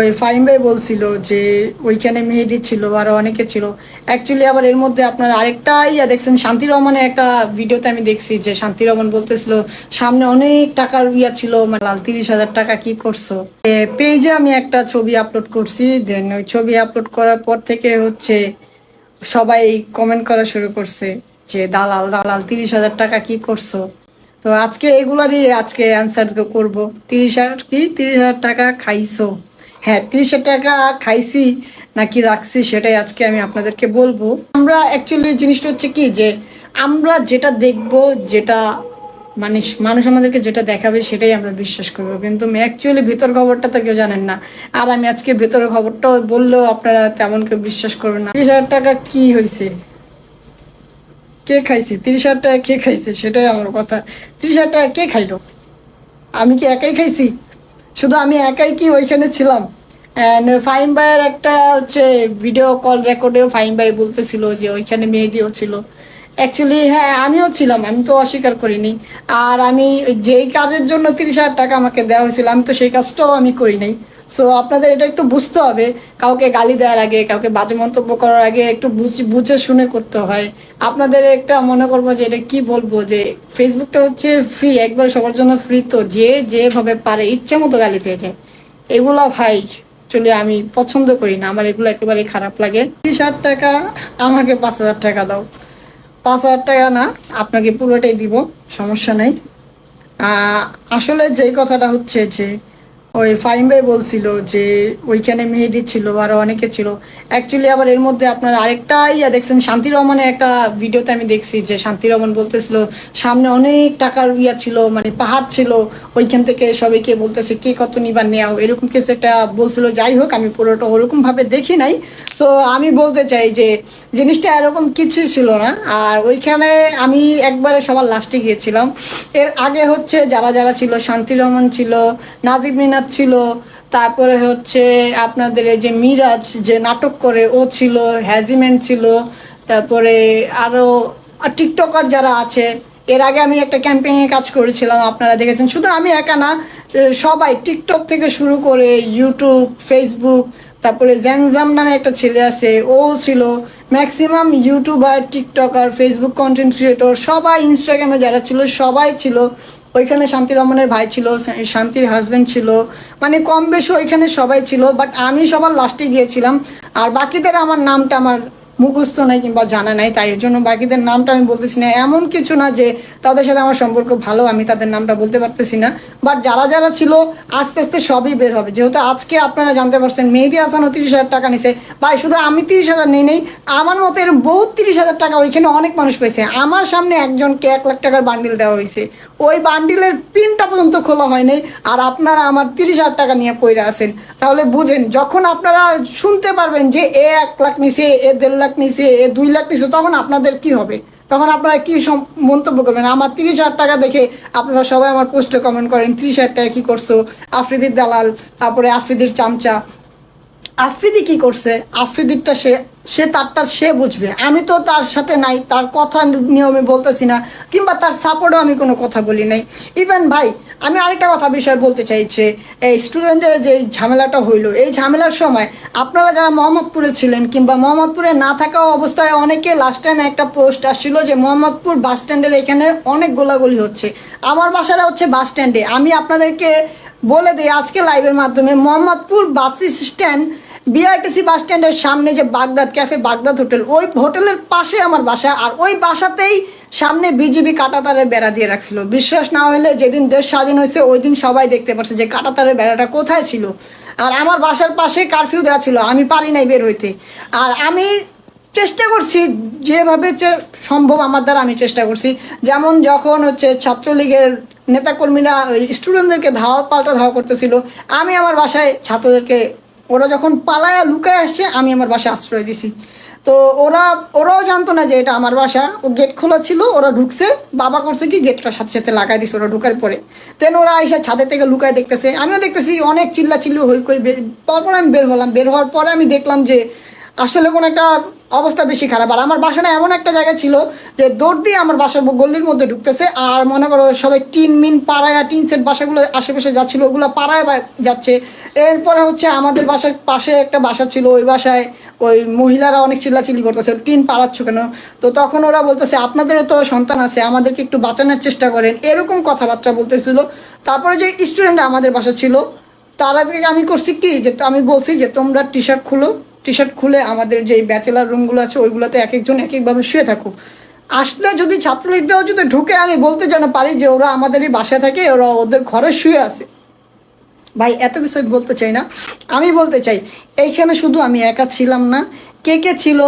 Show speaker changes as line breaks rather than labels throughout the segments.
ওই ফাইম ভাই বলছিল যে ওইখানে মেহেদি ছিল আরও অনেকে ছিল। অ্যাকচুয়ালি আবার এর মধ্যে আপনার আরেকটা ইয়া দেখছেন, শান্তি রহমানের একটা ভিডিওতে আমি দেখছি যে শান্তি রহমান বলতেছিল, সামনে অনেক টাকার ইয়া ছিল মানে লাল তিরিশ হাজার টাকা কি করছ? পেজে আমি একটা ছবি আপলোড করছি দেন ওই ছবি আপলোড করার পর থেকে হচ্ছে সবাই কমেন্ট করা শুরু করছে যে, দালাল দালাল, তিরিশ হাজার টাকা কি করছ? তো আজকে এগুলারই আজকে অ্যান্সার করব। তিরিশ হাজার কি? তিরিশ হাজার টাকা খাইছো। হ্যাঁ তিরিশ টাকা খাইছি নাকি রাখছি সেটাই আজকে আমি আপনাদেরকে বলব। আমরা অ্যাকচুয়ালি জিনিসটা হচ্ছে কি যে, আমরা যেটা দেখব, যেটা মানে মানুষ আমাদেরকে যেটা দেখাবে সেটাই আমরা বিশ্বাস করব। কিন্তু অ্যাকচুয়ালি ভেতর খবরটা তো কেউ জানেন না। আর আমি আজকে ভেতরের খবরটাও বললেও আপনারা তেমন কেউ বিশ্বাস করবেন না। তিরিশ হাজার টাকা কি হয়েছে কে খাইছে? তিরিশ হাজার টাকা কে খাইছে? সেটাই আমার কথা। তিরিশ হাজার টাকা কে খাইলো? আমি কি একাই খাইছি? শুধু আমি একাই কি ওইখানে ছিলাম? অ্যান্ড ফাইম ভাইয়ের একটা হচ্ছে ভিডিও কল রেকর্ডেও ফাইম ভাই বলতেছিল যে ওইখানে মেহেদিও ছিল। অ্যাকচুয়ালি হ্যাঁ আমিও ছিলাম, আমি তো অস্বীকার করিনি। আর আমি যেই কাজের জন্য তিরিশ হাজার টাকা আমাকে দেওয়া হয়েছিল, আমি তো সেই কাজটাও আমি করি নাই। সো আপনাদের এটা একটু বুঝতে হবে। কাউকে গালি দেওয়ার আগে, কাউকে বাজে মন্তব্য করার আগে একটু বুঝ- শুনে করতে হয়। আপনাদের একটা মনে করব যে এটা কি বলব যে ফেসবুকটা হচ্ছে ফ্রি একবার সবার জন্য ফ্রি তো যে যেভাবে পারে, ইচ্ছে মতো গালি দিয়ে যায়। এগুলা ভাই, চলে আমি পছন্দ করি না, আমার এগুলো একেবারে খারাপ লাগে। ত্রিশ হাজার টাকা, আমাকে পাঁচ হাজার টাকা দাও। পাঁচ হাজার টাকা না, আপনাকে পুরোটাই দিব, সমস্যা নেই। আসলে যেই কথাটা হচ্ছে যে ওই ফাইম ভাই বলছিল যে ওইখানে মেহেদি ছিল আরও অনেকে ছিল। অ্যাকচুয়ালি আবার এর মধ্যে আপনার আরেকটা ইয়া দেখছেন শান্তি রহমানের একটা ভিডিওতে আমি দেখছি যে শান্তি রহমান বলতেছিল, সামনে অনেক টাকার ইয়া ছিল মানে পাহাড় ছিল, ওইখান থেকে সবাইকে বলতেছে, কে কত নিবার নেওয়া এরকম কিছু একটা বলছিল, যাই হোক, আমি পুরোটা ওরকমভাবে দেখি নাই। সো আমি বলতে চাই যে জিনিসটা এরকম কিছুই ছিল না। আর ওইখানে আমি একবারে সবার লাস্টে গিয়েছিলাম। এর আগে হচ্ছে যারা যারা ছিল, শান্তি রহমান ছিল, নাজিব মিনাত ছিল তারপরে হচ্ছে আপনাদের এই যে মিরাজ যে নাটক করে, ও ছিল, হ্যাজিম্যান ছিল, তারপরে আরও টিকটকার যারা আছে, এর আগে আমি একটা ক্যাম্পেইনে কাজ করেছিলাম, আপনারা দেখেছেন। শুধু আমি একা না সবাই টিকটক থেকে শুরু করে ইউটিউব ফেসবুক তারপরে জ্যাংজাম নামে একটা ছেলে আছে ও ছিল। Maximum YouTuber TikToker Facebook content creator সবাই ইনস্টাগ্রামে যারা ছিল, সবাই ছিল। ওইখানে শান্তি রমনের ভাই ছিল শান্তির হাজব্যান্ড ছিল মানে কম বেশি ওইখানে সবাই ছিল বাট আমি সবার লাস্টে গিয়েছিলাম। আর বাকিদের আমার নামটা আমার মুখস্থ নাই কিংবা জানা নাই, তাই এর জন্য বাকিদের নামটা আমি বলতেছি না। এমন কিছু না যে তাদের সাথে আমার সম্পর্ক ভালো, আমি তাদের নামটা বলতে পারতেছি না। বাট যারা যারা ছিল, আস্তে আস্তে সবই বের হবে। যেহেতু আজকে আপনারা জানতে পারছেন, মেহেদি হাসানও তিরিশ হাজার টাকা নিছে। ভাই, শুধু আমি তিরিশ হাজার নেই নেই, আমার মতো এর বহুত তিরিশ হাজার টাকা ওইখানে অনেক মানুষ পেয়েছে। আমার সামনে একজনকে এক লাখ টাকার বান্ডিল দেওয়া হয়েছে। ওই বান্ডিলের পিনটা পর্যন্ত খোলা হয়নি আর আপনারা আমার তিরিশ হাজার টাকা নিয়ে পড়ে আছেন। তাহলে বুঝেন, যখন আপনারা শুনতে পারবেন যে এ এক লাখ নিছে, এ দেড় লাখ নিছে, এ দুই লাখ নিছে, তখন আপনাদের কি হবে? তখন আপনারা কি মন্তব্য করবেন? আমার তিরিশ হাজার টাকা দেখে আপনারা সবাই আমার পোস্টে কমেন্ট করেন, তিরিশ হাজার টাকা কী করছ? আফ্রিদির দালাল, তারপরে আফ্রিদির চামচা। আফ্রিদি কি করছে? আফ্রিদিরটা সে সে তারটা সে বুঝবে। আমি তো তার সাথে নাই, তার কথা নিয়মে বলতেছি না, কিংবা তার সাপোর্টও আমি কোনো কথা বলি নাই। ইভেন ভাই, আমি আরেকটা কথা, বিষয় বলতে চাইছে। এই স্টুডেন্টের যে ঝামেলাটা হইল, এই ঝামেলার সময় আপনারা যারা মোহাম্মদপুরে ছিলেন, কিংবা মোহাম্মদপুরে না থাকা অবস্থায় অনেকে লাস্ট টাইম একটা পোস্ট আসছিল যে মোহাম্মদপুর বাস স্ট্যান্ডের এখানে অনেক গোলাগুলি হচ্ছে। আমার বাসাটা হচ্ছে বাস স্ট্যান্ডে আমি আপনাদেরকে বলে দিই, আজকে লাইভের মাধ্যমে Mohammadpur bus stand BRTC bus স্ট্যান্ডের সামনে যে বাগদাদ ক্যাফে বাগদাদ হোটেল ওই হোটেলের পাশে আমার বাসা, আর ওই বাসাতেই সামনে বিজিবি কাটাতারে বেড়া দিয়ে রাখছিল। বিশ্বাস না হলে যেদিন দেশ স্বাধীন হয়েছে, ওই দিন সবাই দেখতে পারছে যে কাটাতারে বেড়াটা কোথায় ছিল। আর আমার বাসার পাশে কারফিউ দেওয়া ছিল, আমি পারি নাই বের হইতে। আর আমি চেষ্টা করছি, যেভাবে সম্ভব আমার দ্বারা আমি চেষ্টা করছি। যেমন যখন হচ্ছে ছাত্রলীগের নেতাকর্মীরা স্টুডেন্টদেরকে ধাওয়া পাল্টা ধাওয়া করতেছিল। আমি আমার বাসায় ছাত্রদেরকে, ওরা যখন পালায়া লুকায় আসছে, আমি আমার বাসায় আশ্রয় দিছি। তো ওরা, ওরাও জানতো না যে এটা আমার বাসা। ও গেট খোলা ছিল, ওরা ঢুকছে, বাবা করছে কি গেটটা সাথে সাথে লাগাই দিছে, ওরা ঢুকার পরে। দেন ওরা এসে ছাদের থেকে লুকায় দেখতেছে। আমিও দেখতেছি, অনেক চিল্লা চিল্লি হই কই তারপর আমি বের হলাম। বের হওয়ার পরে আমি দেখলাম যে আসলে কোনো একটা অবস্থা বেশি খারাপ। আর আমার বাসাটা এমন একটা জায়গা ছিল যে দৌড় দিয়ে আমার বাসার গল্লির মধ্যে ঢুকতেছে। আর মনে করো সবাই টিন মিন পাড়ায়, টিন সেট বাসাগুলো আশেপাশে যাচ্ছিল, ওগুলো পাড়ায় যাচ্ছে। এরপরে হচ্ছে আমাদের বাসার পাশে একটা বাসা ছিল। ওই বাসায় ওই মহিলারা অনেক চিল্লাচিল্লি করতেছে টিন পাড়াচ্ছ কেন? তো তখন ওরা বলতেছে, আপনাদেরও তো সন্তান আছে, আমাদেরকে একটু বাঁচানোর চেষ্টা করেন। এরকম কথাবার্তা বলতেছিল। তারপরে যে স্টুডেন্ট আমাদের বাসা ছিল, তারা থেকে আমি করছি কি? যে আমি বলছি যে, তোমরা টি শার্ট খুলো টি শার্ট খুলে আমাদের যে ব্যাচেলার রুমগুলো আছে, ওইগুলোতে এক একজন এক একভাবে শুয়ে থাকুক। আসলে যদি ছাত্রলীগরাও যদি ঢুকে, আমি বলতে যেন পারি যে ওরা আমাদেরই বাসায় থাকে, ওরা ওদের ঘরে শুয়ে আছে। ভাই, এত কিছু আমি বলতে চাই না। আমি বলতে চাই, এইখানে শুধু আমি একা ছিলাম না। কে কে ছিল?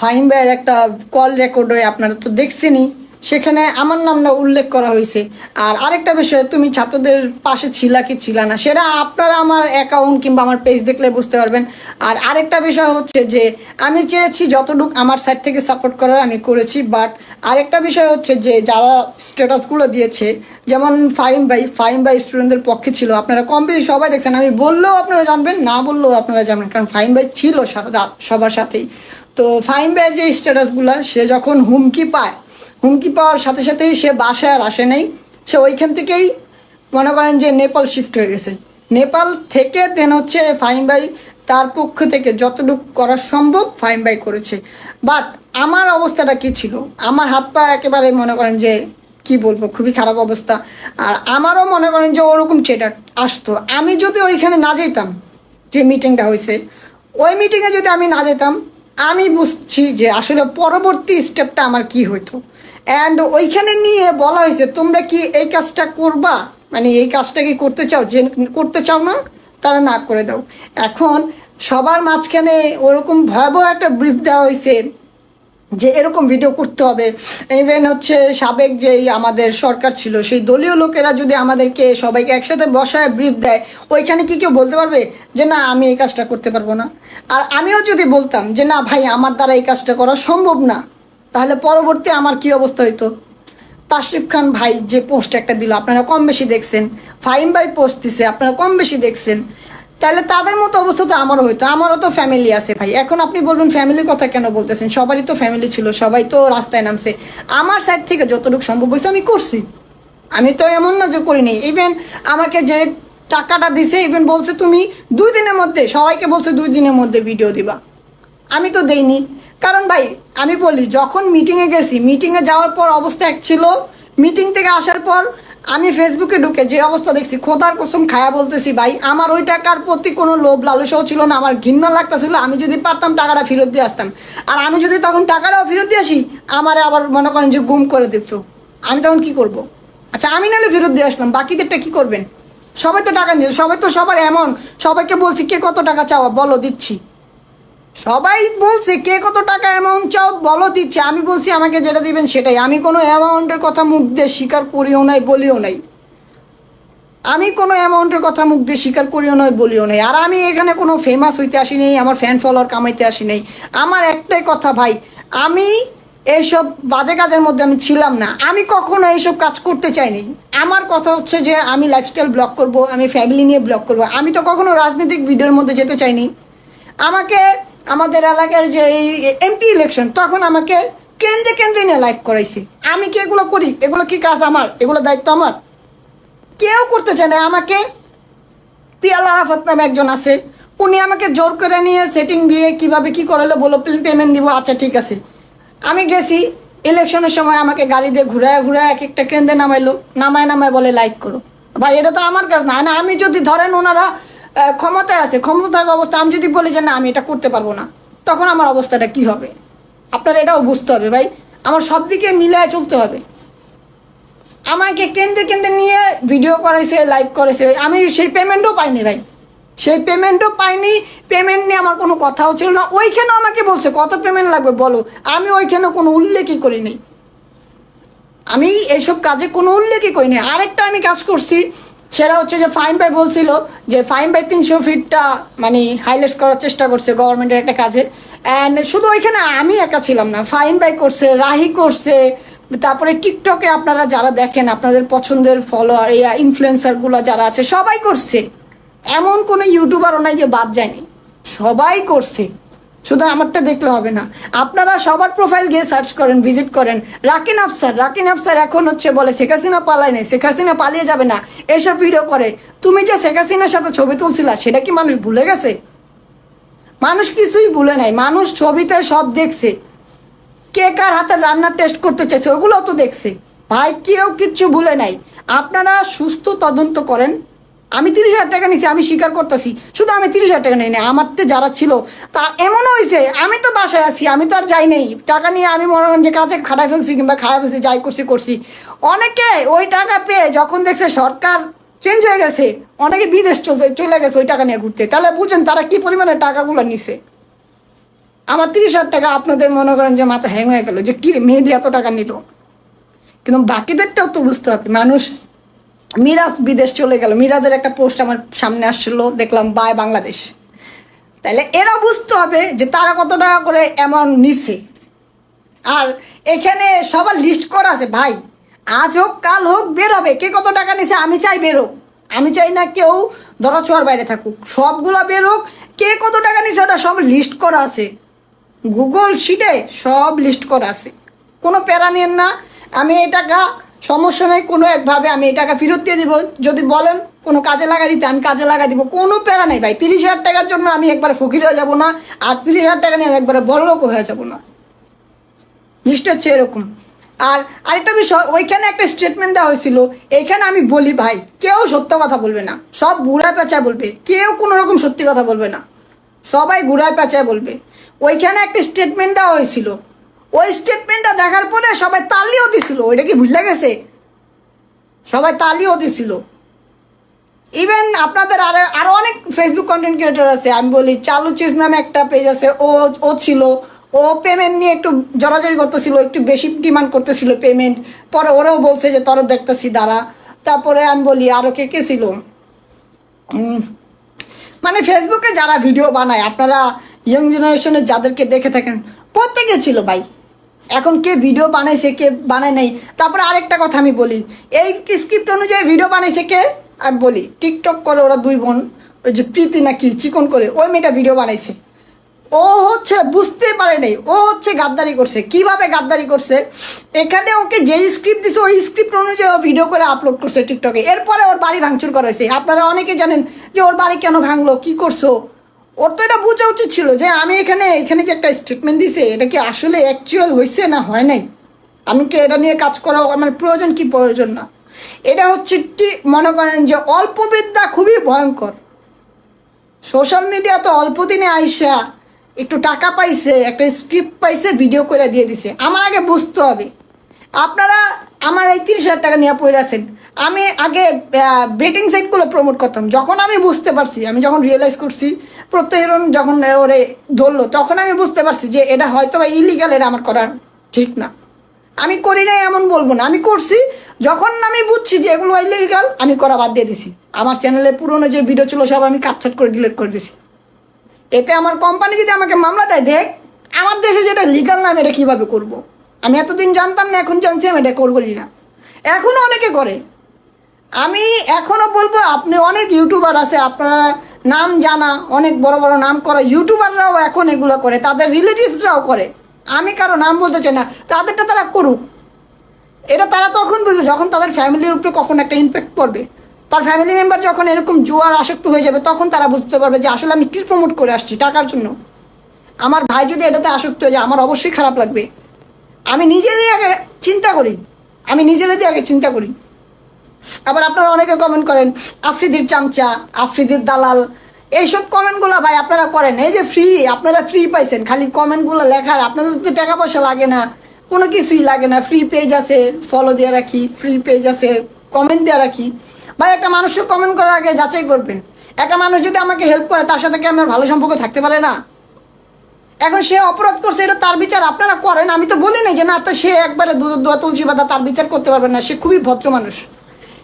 ফাইম ভাইয়ের একটা কল রেকর্ড হয়ে আপনারা তো দেখছেনই। সেখানে আমার নামটা উল্লেখ করা হয়েছে। আর আরেকটা বিষয়, তুমি ছাত্রদের পাশে ছিলা কি ছিলা না, সেটা আপনারা আমার অ্যাকাউন্ট কিংবা আমার পেজ দেখলে বুঝতে পারবেন। আর আরেকটা বিষয় হচ্ছে যে, আমি চেয়েছি যতটুকু আমার সাইড থেকে সাপোর্ট করার আমি করেছি বাট আরেকটা বিষয় হচ্ছে যে, যারা স্ট্যাটাসগুলো দিয়েছে, যেমন ফাইম বাই ফাইম বাই স্টুডেন্টদের পক্ষে ছিল, আপনারা কম বেশি সবাই দেখছেন, আমি বললেও আপনারা জানবেন, না বললেও আপনারা জানবেন, কারণ ফাইম বাই ছিল সবার সাথেই। তো ফাইম ভাইয়ের যে স্ট্যাটাসগুলো সে যখন হুমকি পায় হুমকি পাওয়ার সাথে সাথেই সে বাসায় আর আসে নাই। সে ওইখান থেকেই মনে করেন যে নেপাল শিফট হয়ে গেছে। নেপাল থেকে দেন হচ্ছে ফাইম ভাই তার পক্ষ থেকে যতটুকু করা সম্ভব ফাইম ভাই করেছে। বাট আমার অবস্থাটা কি ছিল? আমার হাত পা একেবারে মনে করেন যে কি বলব, খুবই খারাপ অবস্থা। আর আমারও মনে করেন যে ওরকম চেটার আসতো। আমি যদি ওইখানে না যেতাম, যে মিটিংটা হয়েছে, ওই মিটিংয়ে যদি আমি না যেতাম, আমি বুঝছি যে আসলে পরবর্তী স্টেপটা আমার কি হইতো। অ্যান্ড ওইখানে নিয়ে বলা হয়েছে, তোমরা কি এই কাজটা করবা? মানে এই কাজটা কি করতে চাও? যে করতে চাও না, তারা না করে দাও। এখন সবার মাঝখানে ওরকম ভয়াবহ একটা ব্রিফ দেওয়া হয়েছে যে এরকম ভিডিও করতে হবে। ইভেন হচ্ছে সাবেক যেই আমাদের সরকার ছিল, সেই দলীয় লোকেরা যদি আমাদেরকে সবাইকে একসাথে বসায় ব্রিফ দেয়, ওইখানে কি কেউ বলতে পারবে যে, না, আমি এই কাজটা করতে পারব না? আর আমিও যদি বলতাম যে, না, ভাই, আমার দ্বারা এই কাজটা করা সম্ভব না। তাহলে পরবর্তী আমার কি অবস্থা হইতো? তাশরিফ খান ভাই যে পোস্ট একটা দিল, আপনারা কম বেশি দেখছেন। ফাহিম ভাই পোস্ট দিছে, আপনারা কম বেশি দেখছেন। তাহলে তাদের মতো অবস্থা তো আমারও হইতো, আমারও তো ফ্যামিলি আছে ভাই। এখন আপনি বলবেন ফ্যামিলির কথা কেন বলতেছেন? সবারই তো ফ্যামিলি ছিল, সবাই তো রাস্তায় নামছে। আমার সাইড থেকে যতটুকু সম্ভব হয়েছে আমি করছি। আমি তো এমন না যে করিনি ইভেন আমাকে যে টাকাটা দিছে ইভেন বলছে তুমি দুই দিনের মধ্যে, সবাইকে বলছে দুই দিনের মধ্যে ভিডিও দিবা। আমি তো দেইনি। কারণ ভাই, আমি বলি, যখন মিটিংয়ে গেছি মিটিংয়ে যাওয়ার পর অবস্থা এক ছিল। মিটিং থেকে আসার পর আমি ফেসবুকে ঢুকে যে অবস্থা দেখছি, খোদার কসম খায়া বলতেছি, ভাই, আমার ওই টাকার প্রতি কোনো লোভ লালসাও ছিল না, আমার ঘৃণা লাগতেছিল, আমি যদি পারতাম টাকাটা ফেরত দিয়ে আসতাম। আর আমি যদি তখন টাকাটাও ফেরত দিয়ে আসি, আমার আবার মনে করেন যে গুম করে দিত। আমি তখন কি করব। আচ্ছা আমি নাহলে ফেরত দিয়ে আসলাম, বাকিদেরটা কি করবেন? সবাই তো টাকা নিয়ে, সবাই তো সবার এমন, সবাইকে বলছি, কে কত টাকা চাওয়া? বলো, দিচ্ছি। সবাই বলছে, কে কত টাকা অ্যামাউন্ট চাও? বলো দিচ্ছে। আমি বলছি, আমাকে যেটা দিবেন সেটাই। আমি কোনো অ্যামাউন্টের কথা মুখ দিয়ে স্বীকার করিও নাই, বলিও নাই। আমি কোনো অ্যামাউন্টের কথা মুখ দিয়ে স্বীকার করিও নয় বলিও নাই। আর আমি এখানে কোনো ফেমাস হইতে আসি নেই, আমার ফ্যান ফলোয়ার কামাইতে আসি নেই। আমার একটাই কথা ভাই, আমি এইসব বাজে কাজের মধ্যে আমি ছিলাম না। আমি কখনো এইসব কাজ করতে চাইনি। আমার কথা হচ্ছে যে, আমি লাইফস্টাইল ব্লগ করব, আমি ফ্যামিলি নিয়ে ব্লগ করব। আমি তো কখনো রাজনৈতিক ভিডিওর মধ্যে যেতে চাইনি। আমাকে আমাদের এলাকার যে এই এমপি ইলেকশন তখন আমাকে কেন্দ্রে কেন্দ্রে নিয়ে লাইভ করাইছি। আমি কি এগুলো করি? এগুলো কি কাজ আমার? এগুলো দায়িত্ব আমার? কেউ করতে চায় না। আমাকে পিয়াল আরাফাত নামে একজন আছে। উনি আমাকে জোর করে নিয়ে সেটিং দিয়ে কীভাবে কি করালে বলো পেমেন্ট দিব। আচ্ছা ঠিক আছে। আমি গেছি ইলেকশনের সময় আমাকে গাড়ি দিয়ে ঘুরায় ঘুরায় এক একটা কেন্দ্রে নামাইলো। নামায় নামায় বলে লাইক করো। ভাই, এটা তো আমার কাজ না। না, আমি যদি ধরেন ওনারা ক্ষমতায় আছে, ক্ষমতা থাকা অবস্থা, আমি যদি বলি যে না, আমি এটা করতে পারব না, তখন আমার অবস্থাটা কি হবে? আপনার এটাও বুঝতে হবে ভাই, আমার সব দিকে মিলায় চলতে হবে। আমাকে কেন্দ্রে কেন্দ্রে নিয়ে ভিডিও করেছে লাইভ করেছে আমি সেই পেমেন্টও পাইনি ভাই। সেই পেমেন্টও পাইনি পেমেন্ট নিয়ে আমার কোনো কথাও ছিল না। ওইখানেও আমাকে বলছে, কত পেমেন্ট লাগবে বলো? আমি ওইখানে কোনো উল্লেখই করিনি। আমি এইসব কাজে কোনো উল্লেখই করিনি। আরেকটা আমি কাজ করছি সেটা হচ্ছে যে ফাইন ভাই বলছিল যে ফাইন ভাই তিনশো ফিটটা মানে হাইলাইটস করার চেষ্টা করছে গভর্নমেন্টের একটা কাজে। অ্যান্ড শুধু ওইখানে আমি একা ছিলাম না, ফাইন ভাই করছে, রাহি করছে, তারপরে টিকটকে আপনারা যারা দেখেন, আপনাদের পছন্দের ফলোয়ার এই ইনফ্লুয়েন্সারগুলো যারা আছে, সবাই করছে। এমন কোনো ইউটিউবারও নাই যে বাদ যায়নি। সবাই করছে। শুধু আমারটা দেখলে হবে না। আপনারা সবার প্রোফাইল গিয়ে সার্চ করেন ভিজিট করেন। রাকিন আফসার রাকিন আফসার এখন হচ্ছে বলে, শেখ হাসিনা পালায় নাই, শেখ হাসিনা পালিয়ে যাবে না। এসব ভিডিও করে। তুমি যে শেখ হাসিনার সাথে ছবি তুলছিলা, সেটা কি মানুষ ভুলে গেছে? মানুষ কিছুই ভুলে নাই। মানুষ ছবিতে সব দেখছে। কে কার হাতে রান্নার টেস্ট করতে চাইছে ওগুলো তো দেখছে। ভাই, কেউ কিচ্ছু ভুলে নাই। আপনারা সুস্থ তদন্ত করেন। আমি তিরিশ হাজার টাকা নিছি, আমি স্বীকার করতেছি। শুধু আমি তিরিশ হাজার টাকা নিই না আমার তো যারা ছিল, তা এমনও হয়েছে আমি তো বাসায় আছি, আমি তো আর যাই নেই। টাকা নিয়ে আমি মনে করেন যে কাজে খাটাই ফেলছি কিংবা খাওয়া ফেলছি, যাই করছি করছি। অনেকে ওই টাকা পেয়ে যখন দেখছে সরকার চেঞ্জ হয়ে গেছে, অনেকে বিদেশ চলতে, চলে গেছে ওই টাকা নিয়ে ঘুরতে, তাহলে বুঝেন তারা কি পরিমাণে টাকাগুলো নিছে? আমার তিরিশ হাজার টাকা আপনাদের মনে করেন যে মাথা হ্যাং হয়ে গেল, যে কি মেহেদি এত টাকা নিল? কিন্তু বাকিদেরটাও তো বুঝতে হবে, মানুষ মিরাজ বিদেশ চলে গেল। মিরাজের একটা পোস্ট আমার সামনে আসছিল দেখলাম বাই বাংলাদেশ। তাহলে এরা বুঝতে হবে যে তারা কত টাকা করে অ্যামাউন্ট নিছে। আর এখানে সবার লিস্ট করা আছে, ভাই, আজ হোক, কাল হোক, বের হবে। কে কত টাকা নিছে, আমি চাই বেরোক আমি চাই না কেউ ধরাছোঁয়ার বাইরে থাকুক। সবগুলো বেরোক কে কত টাকা নিছে, ওটা সব লিস্ট করা আছে। গুগল শিটে সব লিস্ট করা আছে। কোনো প্যারা নিয়েন না। আমি এই টাকা সমস্যা নেই, কোনো একভাবে আমি এই টাকা ফেরত দিয়ে দিব। যদি বলেন কোনো কাজে লাগা দিতে, আমি কাজে লাগা দিব। কোনো প্যারা নেই ভাই, তিরিশ হাজার টাকার জন্য আমি একবার ফকির হয়ে যাব না, আর তিরিশ হাজার টাকা নিয়ে আমি একবারে বড়লোকও হয়ে যাব না। লিস্ট হচ্ছে এরকম। আর আরেকটা বিষয়, ওইখানে একটা স্টেটমেন্ট দেওয়া হয়েছিল, এইখানে আমি বলি ভাই, কেউ সত্য কথা বলবে না। সব ঘুরায় পেঁচায় বলবে, কেউ কোনো রকম সত্যি কথা বলবে না। সবাই ঘুরায় পেঁচায় বলবে। ওইখানে একটা স্টেটমেন্ট দেওয়া হয়েছিল ওই স্টেটমেন্টটা দেখার পরে সবাই তালিও দিছিল। ওইটা কি ভুলে গেছে সবাই তালিও দিছিল। ইভেন আপনাদের আরও আরও অনেক ফেসবুক কন্টেন্ট ক্রিয়েটর আছে। আমি বলি, চালু চিজ নামে একটা পেজ আছে। ও ও ছিল। ও পেমেন্ট নিয়ে একটু জড়াজড়ি করতেছিল, একটু বেশি ডিমান্ড করতেছিল পেমেন্ট পরে ওরাও বলছে যে তোর দেখতেছি, দাঁড়া। তারপরে আমি বলি আরও কে কে ছিল? মানে ফেসবুকে যারা ভিডিও বানায়, আপনারা ইয়ং জেনারেশনের যাদেরকে দেখে থাকেন, প্রত্যেকে ছিল ভাই। এখন কে ভিডিও বানাইছে, কে বানায় নাই? তারপরে আরেকটা কথা আমি বলি। এই স্ক্রিপ্ট অনুযায়ী ভিডিও বানাইছে কে? আমি বলি টিকটক করে ওরা দুই বোন, ওই যে প্রীতি নাকি চিকন করে, ওই মেয়েটা ভিডিও বানাইছে। ও হচ্ছে বুঝতে পারে নাই, ও হচ্ছে গাদ্দারি করছে। কীভাবে গাদ্দারি করছে? এখানে ওকে যেই স্ক্রিপ্ট দিছে, ওই স্ক্রিপ্ট অনুযায়ী ও ভিডিও করে আপলোড করছে টিকটকে এরপরে ওর বাড়ি ভাঙচুর করা হয়েছে। আপনারা অনেকে জানেন যে ওর বাড়ি কেন ভাঙলো, কি করছ? ওর তো এটা বোঝা উচিত ছিল যে আমি এখানে এখানে যে একটা স্টেটমেন্ট দিছে, এটা কি আসলে অ্যাকচুয়াল হয়েছে না হয় নাই? আমি কি এটা নিয়ে কাজ করা আমার প্রয়োজন কি প্রয়োজন না? এটা হচ্ছে একটি, মনে করেন যে অল্প বিদ্যা খুবই ভয়ঙ্কর। সোশ্যাল মিডিয়া তো অল্প দিনে আইসা একটু টাকা পাইছে, একটা স্ক্রিপ্ট পাইছে ভিডিও করে দিয়ে দিছে। আমার আগে বুঝতে হবে। আপনারা আমার এই তিরিশ হাজার টাকা নিয়ে পড়ে আছেন। আমি আগে বেটিং সাইটগুলো প্রমোট করতাম। যখন আমি বুঝতে পারছি, আমি যখন রিয়েলাইজ করছি প্রত্যেকজন যখন ওরে ধরলো, তখন আমি বুঝতে পারছি যে এটা হয়তো বা ইলিগাল এটা আমার করার ঠিক না। আমি করি নাই এমন বলব না। আমি করছি, যখন আমি বুঝছি যে এগুলো ইলিগাল আমি করা বাদ দিয়ে দিছি। আমার চ্যানেলে পুরনো যে ভিডিও ছিল, সব আমি কাটছাট করে ডিলিট করে দিছি। এতে আমার কোম্পানি যদি আমাকে মামলা দেয়, দেখ, আমার দেশে যেটা লিগাল নাম এটা কীভাবে করব। আমি এতদিন জানতাম না, এখন জানছি আমি এটা করবই না এখনও অনেকে করে। আমি এখনও বলব, আপনি অনেক ইউটিউবার আছে, আপনারা নাম জানা, অনেক বড় বড় নাম করা ইউটিউবাররাও এখন এগুলো করে, তাদের রিলেটিভসরাও করে। আমি কারও নাম বলতে চাই না, তাদেরটা তারা করুক। এটা তারা তখন বুঝবে, যখন তাদের ফ্যামিলির উপরে কখন একটা ইম্প্যাক্ট পড়বে। তার ফ্যামিলি মেম্বার যখন এরকম জুয়ার আসক্ত হয়ে যাবে, তখন তারা বুঝতে পারবে যে আসলে আমি কী প্রমোট করে আসছি টাকার জন্য। আমার ভাই যদি এটাতে আসক্ত হয়ে যায়, আমার অবশ্যই খারাপ লাগবে। আমি নিজেরই আগে চিন্তা করি। আমি নিজেরই আগে চিন্তা করি। আবার আপনারা অনেকে কমেন্ট করেন, আফ্রিদির চামচা, আফ্রিদির দালাল, এইসব কমেন্টগুলো ভাই আপনারা করেন। এই যে ফ্রি আপনারা ফ্রি পাইছেন, খালি কমেন্টগুলো লেখার, আপনাদের তো টাকা পয়সা লাগে না। কোনো কিছুই লাগে না। ফ্রি পেজ আছে ফলো দিয়ে রাখি ফ্রি পেজ আছে কমেন্ট দিয়ে রাখি। ভাই, একটা মানুষকে কমেন্ট করার আগে যাচাই করবেন। একটা মানুষ যদি আমাকে হেল্প করে, তার সাথে কি আমার ভালো সম্পর্ক থাকতে পারে না? এখন সে অপরাধ করছে, এটা তার বিচার আপনারা করেন। আমি তো বলি নাই যে না, তো সে একবারে দোয়া তুলসী পাতা তার বিচার করতে পারবে না। সে খুবই ভদ্র মানুষ।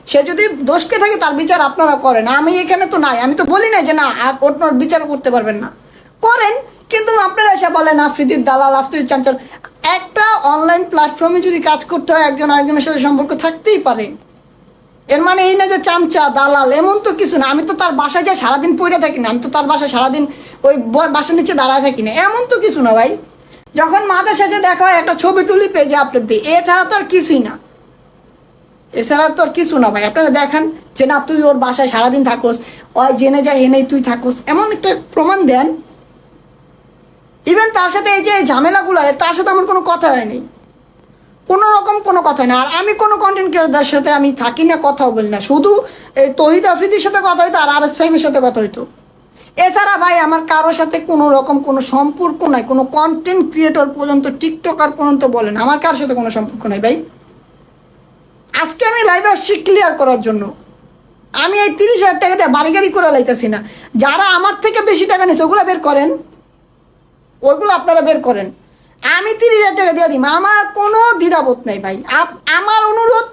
সে যদি দোষকে থাকে, তার বিচার আপনারা করেন। আমি এখানে তো নাই। আমি তো বলি না যে না আপ- ওর ওর বিচারও করতে পারবেন না। করেন, কিন্তু আপনারা এসে বলেন, আফ্রিদির দালাল, আফ্রিদির চাঞ্চল। একটা অনলাইন প্ল্যাটফর্মে যদি কাজ করতে হয়, একজন আরেকজনের সাথে সম্পর্ক থাকতেই পারে। এর মানে এই না যে চামচা, দালাল, এমন তো কিছু না। আমি তো তার বাসায় যাই, সারাদিন পড়ে থাকি না। আমি তো তার বাসায় সারাদিন ওই বাসার নিচে দাঁড়ায় থাকি না। এমন তো কিছু না ভাই। যখন মাঝে সাঝে দেখা হয়, একটা ছবি তুলি, পেয়ে পেজে আপলোড দিই। এছাড়া তো আর কিছুই না। এছাড়া তো আর কিছু না ভাই। আপনারা দেখান যে, না, তুই ওর বাসায় সারাদিন থাকোস। ওই জেনে যায় এনেই তুই থাকোস। এমন একটা প্রমাণ দেন। ইভেন তার সাথে এই যে ঝামেলাগুলো তার সাথে আমার কোনো কথা হয়নি কোনো রকম কোনো কথা না। আর আমি কোনো কন্টেন্ট ক্রিয়েটারদের সাথে আমি থাকি না, কথাও বলি না। শুধু এই তহিদ আফ্রিদির সাথে কথা হইতো আর আর এস ফাইমের সাথে কথা হইতো। এছাড়া ভাই, আমার কারোর সাথে কোনো রকম কোনো সম্পর্ক নাই। কোনো কন্টেন্ট ক্রিয়েটর পর্যন্ত টিকটকার পর্যন্ত বলেন আমার কারোর সাথে কোনো সম্পর্ক নাই ভাই। আজকে আমি লাইভে আসছি ক্লিয়ার করার জন্য। আমি এই তিরিশ হাজার টাকা দিয়ে বাড়ি গাড়ি করে লাইতেছি না। যারা আমার থেকে বেশি টাকা নিয়েছে, ওগুলো বের করেন। ওইগুলো আপনারা বের করেন। আমি তিরিশ হাজার টাকা দিয়ে দিই আমার কোনো দ্বিধাবোধ নাই ভাই। আমার অনুরোধ,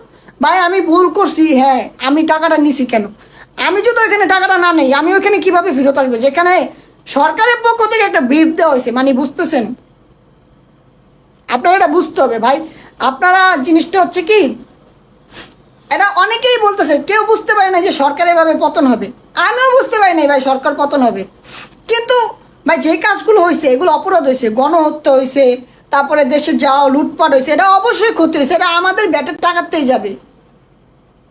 ভাই, আমি ভুল করছি হ্যাঁ আমি টাকাটা নিছি কেন? আমি যদি ওইখানে টাকাটা না নেই, আমি ওইখানে কীভাবে ফেরত আসব? যেখানে সরকারের পক্ষ থেকে একটা ব্রিফ দেওয়া হয়েছে মানে বুঝতেছেন? আপনারা এটা বুঝতে হবে, ভাই। আপনারা জিনিসটা হচ্ছে কি, এটা অনেকেই বলতেছে, কেউ বুঝতে পারে না যে সরকার এভাবে পতন হবে। আমিও বুঝতে পারি না ভাই সরকার পতন হবে। কিন্তু ভাই যে কাজগুলো হয়েছে এগুলো অপরাধ হয়েছে গণহত্যা হয়েছে তারপরে দেশের যাওয়া লুটপাট হয়েছে এটা অবশ্যই ক্ষতি হয়েছে এটা আমাদের ব্যাটের টাকাতেই যাবে।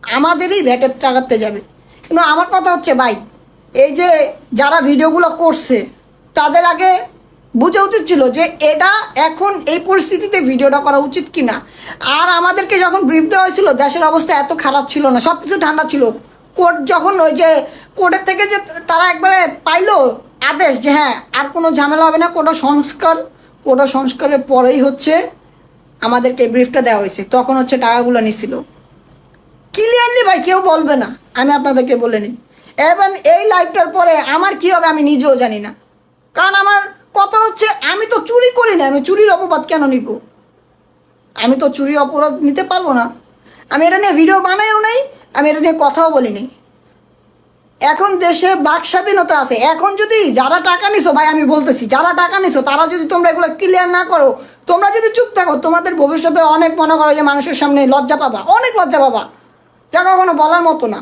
আমাদেরই ভ্যাটের টাকাতে যাবে। কিন্তু আমার কথা হচ্ছে, ভাই, এই যে যারা ভিডিওগুলো করছে, তাদের আগে বোঝা উচিত ছিল যে এটা এখন এই পরিস্থিতিতে ভিডিওটা করা উচিত কি না আর আমাদেরকে যখন ব্রিফ দেওয়া হয়েছিল, দেশের অবস্থা এত খারাপ ছিল না সব কিছু ঠান্ডা ছিল। কোর্ট যখন ওই যে, কোর্টের থেকে যে তারা একবারে পাইলো আদেশ যে হ্যাঁ আর কোনো ঝামেলা হবে না কোটা সংস্কার কোটা সংস্কারের পরেই হচ্ছে আমাদেরকে ব্রিফটা দেওয়া হয়েছে। তখন হচ্ছে টাকাগুলো নিছিল। ক্লিয়ারলি ভাই, কেউ বলবে না। আমি আপনাদেরকে বলে নিই। এবং এই লাইভটার পরে আমার কি হবে আমি নিজেও জানি না। কারণ আমার কথা হচ্ছে, আমি তো চুরি করি না। আমি চুরির অপবাদ কেন নিব? আমি তো চুরি অপরাধ নিতে পারব না। আমি এটা নিয়ে ভিডিও বানাইও নাই, আমি এটা নিয়ে কথাও বলি নাই এখন দেশে বাক স্বাধীনতা আছে। এখন যদি যারা টাকা নিছো, ভাই, আমি বলতেছি, যারা টাকা নিছো, তারা যদি তোমরা এগুলো ক্লিয়ার না করো, তোমরা যদি চুপ থাকো, তোমাদের ভবিষ্যতে অনেক মনে করো যে মানুষের সামনে লজ্জা পাবা। অনেক লজ্জা পাবা। যা কখনো বলার মতো না।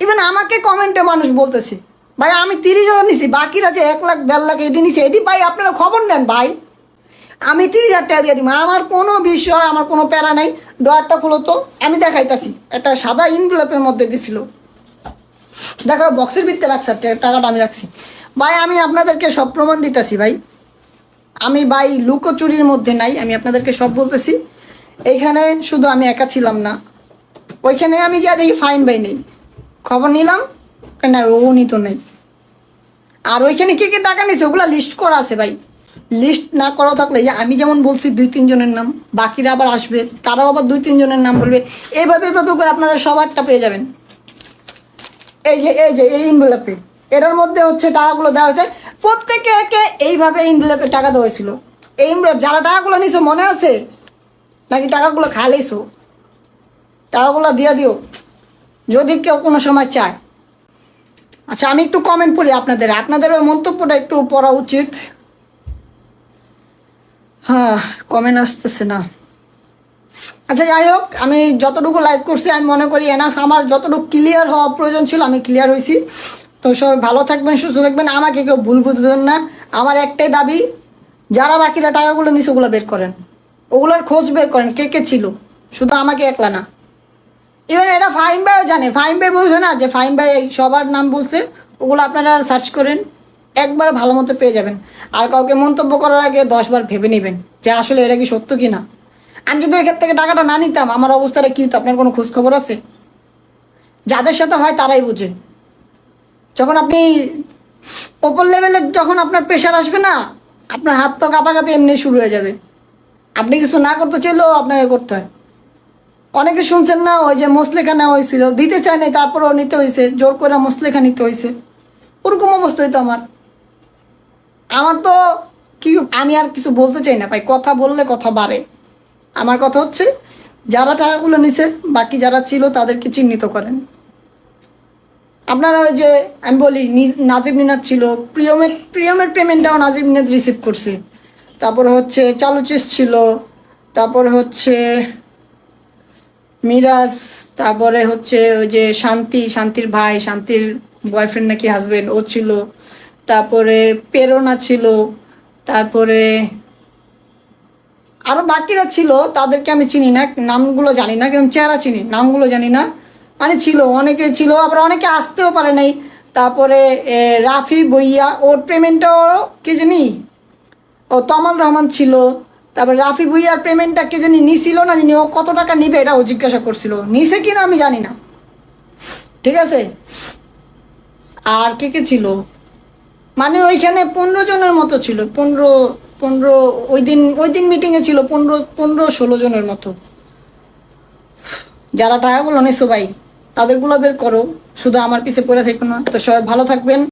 ইভেন আমাকে কমেন্টে মানুষ বলতেছে, ভাই, আমি তিরিশ হাজার নিছি, বাকিরা যে এক লাখ, দেড় লাখ এটি নিছি, এটি ভাই, আপনারা খবর নেন, ভাই। আমি তিরিশ হাজার টাকা দিয়ে দিব। আমার কোনো বিষয়, আমার কোনো প্যারা নাই। ডয়ারটা খুলো তো। আমি দেখাইতাছি। একটা সাদা ইনভেলপের মধ্যে দিছিল। দেখো বক্সের ভিতরে রাখছে টাকাটা আমি রাখছি। ভাই, আমি আপনাদেরকে সব প্রমাণ দিতেছি, ভাই। আমি, ভাই লুকোচুরির মধ্যে নাই, আমি আপনাদেরকে সব বলতেছি। এইখানে শুধু আমি একা ছিলাম না। ওইখানে আমি যা দেখি ফাইন বাই নেই। খবর নিলাম, না ও নিত নেই। আর ওইখানে কে কে টাকা নিছে, ওগুলো লিস্ট করা আছে, ভাই। লিস্ট না করা থাকলে যে আমি যেমন বলছি, দুই, তিনজনের নাম, বাকিরা আবার আসবে, তারাও আবার দুই, তিনজনের নাম বলবে। এইভাবে এইভাবে করে আপনাদের সবারটা পেয়ে যাবেন। এই যে এই যে, এই ইনভেলপে এটার মধ্যে হচ্ছে টাকাগুলো দেওয়া হয়েছে। প্রত্যেকে একে এইভাবে ইনভেলপে টাকা দেওয়া হয়েছিল। এই envelope যারা টাকাগুলো নিছো মনে আছে? নাকি টাকাগুলো খাইলেইছো টাকাগুলো দিয়ে দিও। যদি কেউ কোনো সময় চায়। আচ্ছা আমি একটু কমেন্ট পড়ি আপনাদের। আপনাদের ওই মন্তব্যটা একটু পড়া উচিত। হ্যাঁ কমেন্ট আসতেছে না। আচ্ছা যাই হোক, আমি যতটুকু লাইভ করছি, আমি মনে করি এনাফ আমার যতটুকু ক্লিয়ার হওয়া প্রয়োজন ছিল, আমি ক্লিয়ার হয়েছি। তো সবাই ভালো থাকবেন, সুস্থ থাকবেন, আমাকে কেউ ভুল বুঝবেন না। আমার একটাই দাবি, যারা বাকিরা টাকাগুলো নিছে, ওগুলো বের করেন। ওগুলোর খোঁজ বের করেন, কে কে ছিল। শুধু আমাকে একলা না। ইভেন এটা ফাইম ভাইও জানে ফাইম ভাই বলছে না যে ফাইম ভাই সবার নাম বলছে, ওগুলো আপনারা সার্চ করেন, একবার ভালো মতো পেয়ে যাবেন। আর কাউকে মন্তব্য করার আগে দশবার ভেবে নেবেন যে আসলে এটা কি সত্য কি না আমি যদি এখান থেকে টাকাটা না নিতাম, আমার অবস্থাটা কি হতো? আপনার কোনো খোঁজ খবর আছে? যাদের সাথে হয় তারাই বুঝে। যখন আপনি ওপর লেভেলের যখন আপনার প্রেশার আসবে না, আপনার হাত তো কাঁপাকাঁপি এমনি শুরু হয়ে যাবে। আপনি কিছু না করতে চাইলেও আপনাকে করতে হয়। অনেকে শুনছেন না, ওই যে মুসলেখা নেওয়া হয়েছিল, দিতে চায় নাই, তারপরেও নিতে হয়েছে, জোর করে মুসলেখা নিতে হয়েছে। ওরকম অবস্থা হইতো আমার। আমার তো কি, আমি আর কিছু বলতে চাই না, ভাই। কথা বললে কথা বাড়ে। আমার কথা হচ্ছে, যারা টাকাগুলো নিছে, বাকি যারা ছিল তাদেরকে চিহ্নিত করেন। আপনারা ওই যে আমি বলি নাজিব মিনাত ছিল, প্রিয়মের প্রিয়মের পেমেন্টটাও নাজিব মিনাত রিসিভ করছে। তারপর হচ্ছে চালুচিস ছিল, তারপর হচ্ছে মিরাজ, তারপরে হচ্ছে ওই যে শান্তি, শান্তির ভাই, শান্তির বয়ফ্রেন্ড নাকি হাজবেন্ড ও ছিল। তারপরে প্রেরণা ছিল, তারপরে আরও বাকিরা ছিল, তাদেরকে আমি চিনি না, নামগুলো জানি না, কিন্তু চেহারা চিনি, নামগুলো জানি না। মানে ছিল, অনেকে ছিল, আবার অনেকে আসতেও পারে নাই। তারপরে রাফি বইয়া ওর পেমেন্টটাও কে জানি? ও তমাল রহমান ছিল। তারপরে রাফি ভুইয়ার পেমেন্টটা কে জানি নিছিল না জানি, ও কত টাকা নিবে এটা ও জিজ্ঞাসা করছিল। নিছে কি না আমি জানি না। ঠিক আছে? আর কে কে ছিল? মানে ওইখানে পনেরো জনের মতো ছিল, পনেরো পনেরো, ওই দিন ওই দিন মিটিংয়ে ছিল পনেরো পনেরো, ষোলো জনের মতো। যারা টাকাগুলো নিছো ভাই তাদেরগুলো বের করো। শুধু আমার পিছে পড়ে থেকো না। তো সবাই ভালো থাকবেন।